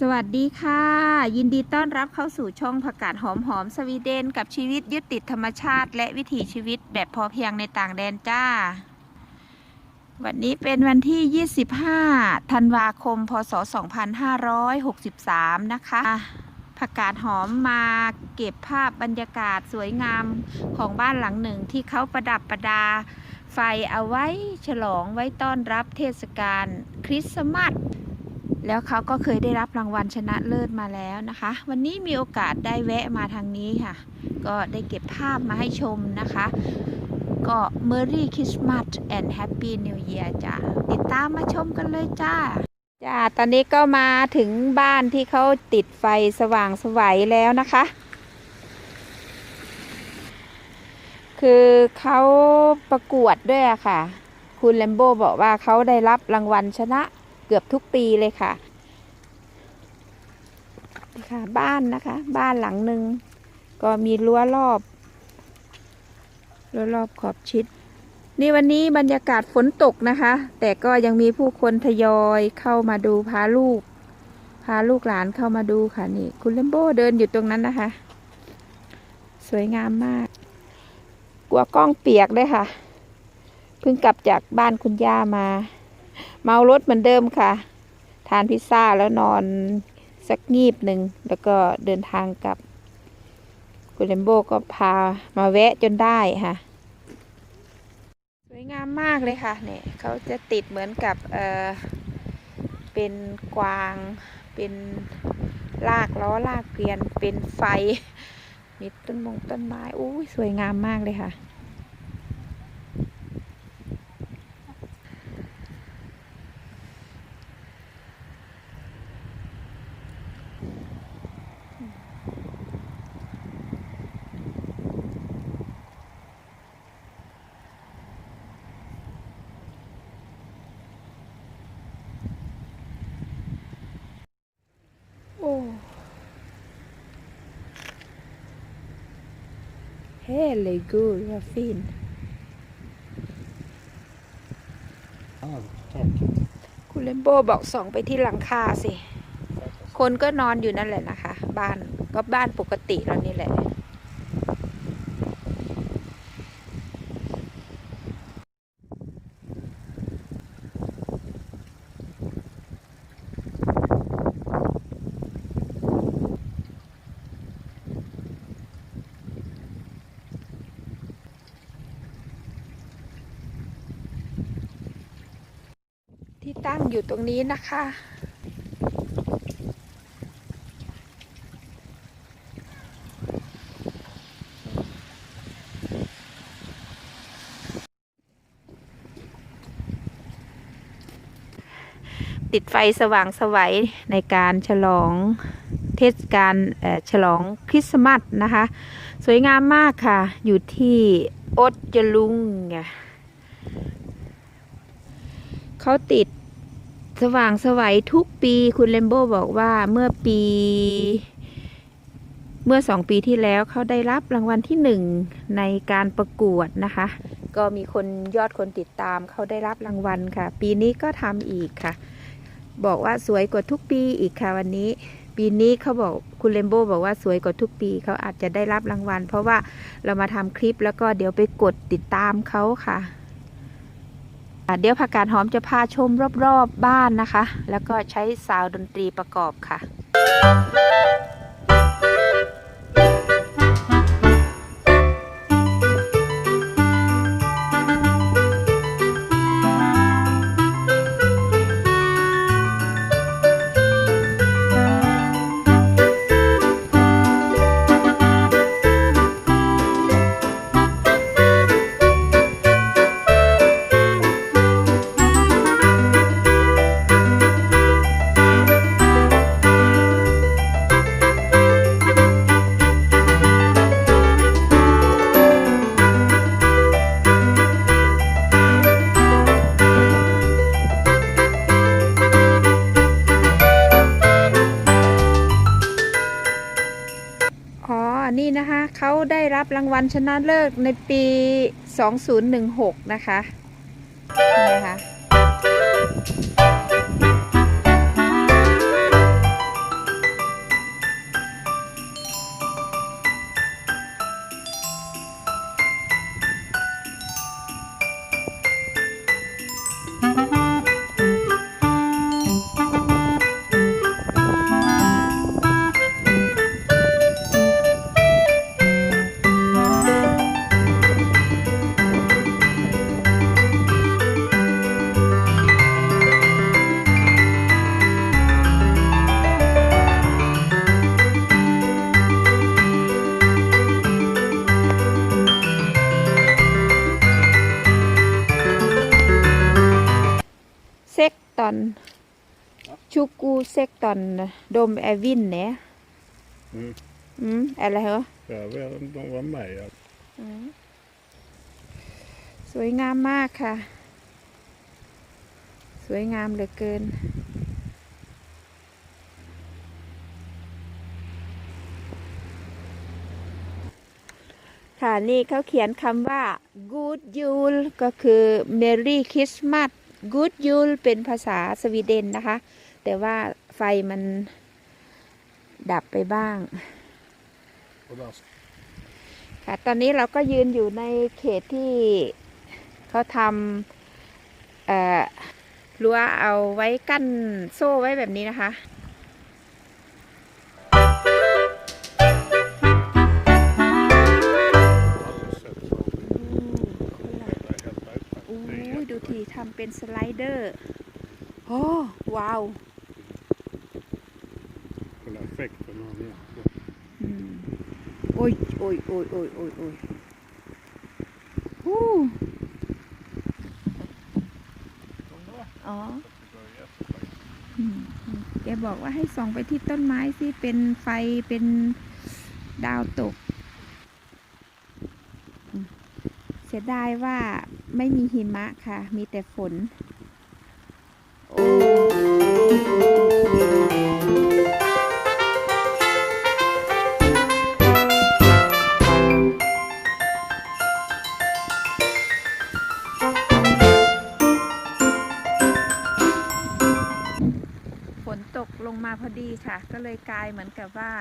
สวัสดีค่ะ ยินดีต้อนรับเข้าสู่ช่องผักกาดหอมหอมสวีเดน กับชีวิตยึดติดธรรมชาติ และวิถีชีวิตแบบพอเพียงในต่างแดนจ้า วันนี้เป็นวันที่ 25 ธันวาคม พศ 2563 นะคะผักกาดหอมมาเก็บภาพบรรยากาศสวยงามของบ้านหลังหนึ่งที่เขาประดับประดา ไฟเอาไว้ฉลองไว้ต้อนรับเทศกาลคริสต์มาส แล้วเขาก็เคยได้รับรางวัลชนะเลิศมาแล้วนะคะ วันนี้มีโอกาสได้แวะมาทางนี้ค่ะ ก็ได้เก็บภาพมาให้ชมนะคะ ก็ Merry Christmas and Happy New Year จ้าติดตามมาชมกันเลยจ้าจ้าตอนนี้ก็มาถึงบ้านที่เขาติดไฟสว่างสวัยแล้วนะคะ คือเขาประกวดด้วยค่ะ คุณแลมโบบอกว่าเขาได้รับรางวัลชนะ เกือบทุกปีเลยค่ะนี่ค่ะ บ้านนะคะ บ้านหลังหนึ่งก็มีรั้วรอบรั้วรอบขอบชิด นี่วันนี้บรรยากาศฝนตกนะคะ แต่ก็ยังมีผู้คนทยอยเข้ามาดูพาลูก พาลูกหลานเข้ามาดูค่ะนี่ คุณเลมโบเดินอยู่ตรงนั้นนะคะ สวยงามมาก กลัวกล้องเปียกด้วยค่ะ เพิ่งกลับจากบ้านคุณย่ามา เมารถเหมือนเดิมค่ะ ทานพิซซ่าแล้วนอนสักงีบหนึ่งแล้วก็เดินทางกลับคุณเลมโบก็พามาแวะจนได้ค่ะ สวยงามมากเลยค่ะเนี่ยเขาจะติดเหมือนกับเออเป็นกวาง เป็นลากล้อลากเกวียน เป็นไฟ มีต้นมงต้นไม้ อุ้ยสวยงามมากเลยค่ะ โอ้ Hele gud vad fin. Ja, tack. คุณเลมโบบอกส่องไปที่หลังคาสิ คนก็นอนอยู่นั่นแหละนะคะ บ้านก็บ้านปกติเรานี่แหละ ที่ ตั้งอยู่ตรงนี้นะคะ ติดไฟสว่างสวัยในการฉลองเทศกาลฉลองคริสต์มาสนะคะ สวยงามมากค่ะ อยู่ที่อดจลุงเขาติด สว่างสวัยทุกปีคุณเลมโบบอกว่าเมื่อปี เมื่อสองปีที่แล้วเขาได้รับรางวัลที่หนึ่งในการประกวดนะคะ ก็มีคนยอดคนติดตามเขาได้รับรางวัลค่ะ ปีนี้ก็ทำอีกค่ะ บอกว่าสวยกว่าทุกปีอีกค่ะวันนี้ ปีนี้เขาบอกคุณเลมโบบอกว่าสวยกว่าทุกปีเขาอาจจะได้รับรางวัล เพราะว่าเรามาทำคลิปแล้วก็เดี๋ยวไปกดติดตามเขาค่ะอะ เดี๋ยวผักกาดหอมจะพาชมรอบๆบบ้านนะคะ แล้วก็ใช้ซาวดนตรีประกอบค่ะ รางวัลชนะเลิศในปี 2016 นะคะนี่นะคะ sektorn Tjukku-sektorn De är vinner Mm. mm, eller hur Jag vet inte om de var med. Ja. อืมสวยงามมากค่ะ สวยงามเหลือเกิน ค่ะนี่เขาเขียนคำว่า Good Yule ก็คือ Merry Christmas Good Yule เป็นภาษาสวีเดนนะคะ แต่ว่าไฟมันดับไปบ้าง Och där ค่ะ ตอนนี้เราก็ยืนอยู่ในเขตที่เขาทำเอ่อรั้วเอาไว้กั้นโซ่ไว้แบบนี้นะคะ เป็นสไลเดอร์ โอ้ว้าว Kolla effekten här nere. อืมโอ้ยโอ้ยโอ้ยโอ้ยโอ้ยโอ้ยฮู้อ๋อ Det är jättefint. อืมอืมแกบอกว่าให้ส่องไปที่ต้นไม้สิเป็นไฟเป็นดาวตกอืมเสียดายว่าไม่มีหิมะค่ะ มีแต่ฝน ฝนตกลงมาพอดีค่ะ ก็เลยกลายเหมือนกับว่า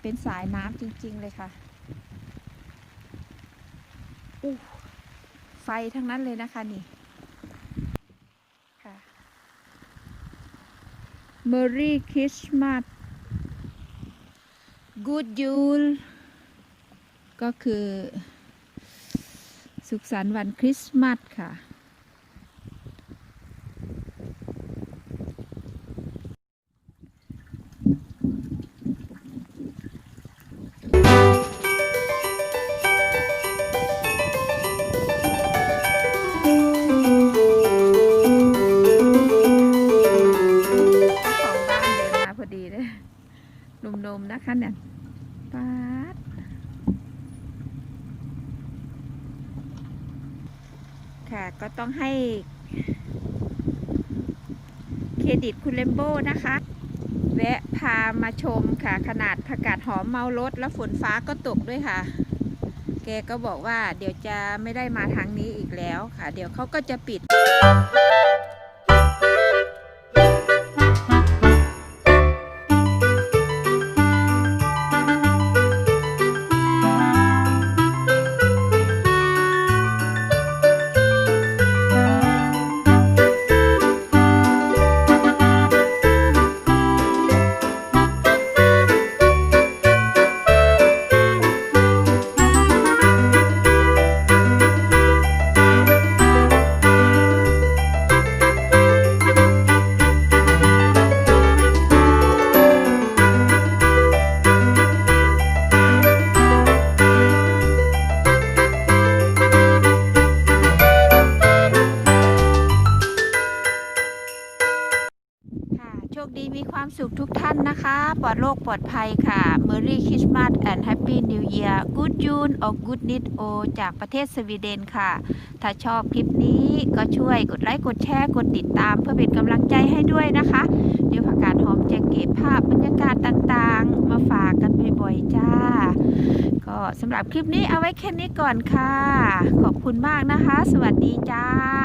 เป็นสายน้ำจริง ๆ เลยค่ะ อู้ไฟทั้งนั้นเลยนะคะนี่ค่ะ Merry Christmas Good Yule ก็คือ สุขสันต์วันคริสต์มาสค่ะ ให้เครดิตคุณเลมโบ้นะคะ แวะพามาชมค่ะ ขนาดผักกาดหอมเมารถแล้วฝนฟ้าก็ตกด้วยค่ะ แกก็บอกว่าเดี๋ยวจะไม่ได้มาทางนี้อีกแล้วค่ะ เดี๋ยวเขาก็จะปิด ลอดโรคปลอดภัยค่ะ Merry Christmas and Happy New Year Good June or Good Night O จากประเทศสวีเดนค่ะ ถ้าชอบคลิปนี้ก็ช่วยกดไลค์ กดแชร์ กดติดตามเพื่อเป็นกำลังใจให้ด้วยนะคะ เดี๋ยวผักกาดหอมจะเก็บภาพบรรยากาศต่างๆ มาฝากกันบ่อยๆจ้า ก็สำหรับคลิปนี้เอาไว้แค่นี้ก่อนค่ะ ขอบคุณมากนะคะ สวัสดีจ้า